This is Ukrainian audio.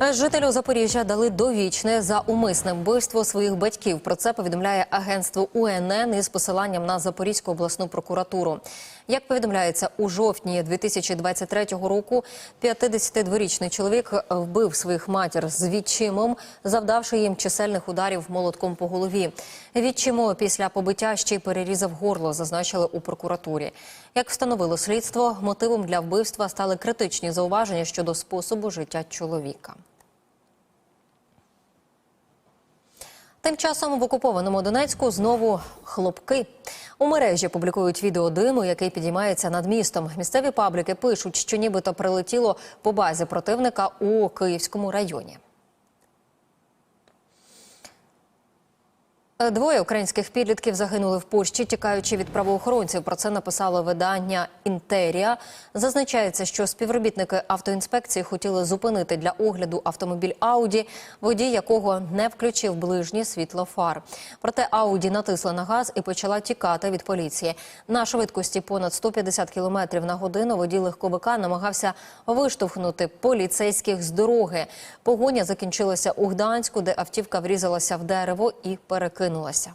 Жителю Запоріжжя дали довічне за умисне вбивство своїх батьків. Про це повідомляє агентство УНН із посиланням на Запорізьку обласну прокуратуру. Як повідомляється, у жовтні 2023 року 52-річний чоловік вбив своїх матір з відчимом, завдавши їм чисельних ударів молотком по голові. Відчимо після побиття ще й перерізав горло, зазначили у прокуратурі. Як встановило слідство, мотивом для вбивства стали критичні зауваження щодо способу життя чоловіка. Тим часом в окупованому Донецьку знову хлопки. У мережі публікують відео диму, який підіймається над містом. Місцеві пабліки пишуть, що нібито прилетіло по базі противника у Київському районі. Двоє українських підлітків загинули в Польщі, тікаючи від правоохоронців. Про це написало видання Інтерія. Зазначається, що співробітники автоінспекції хотіли зупинити для огляду автомобіль Ауді, водій якого не включив ближнє світло фар. Проте Ауді натисла на газ і почала тікати від поліції. На швидкості понад 150 км на годину водій легковика намагався виштовхнути поліцейських з дороги. Погоня закінчилася у Гданську, де автівка врізалася в дерево і перекинулася.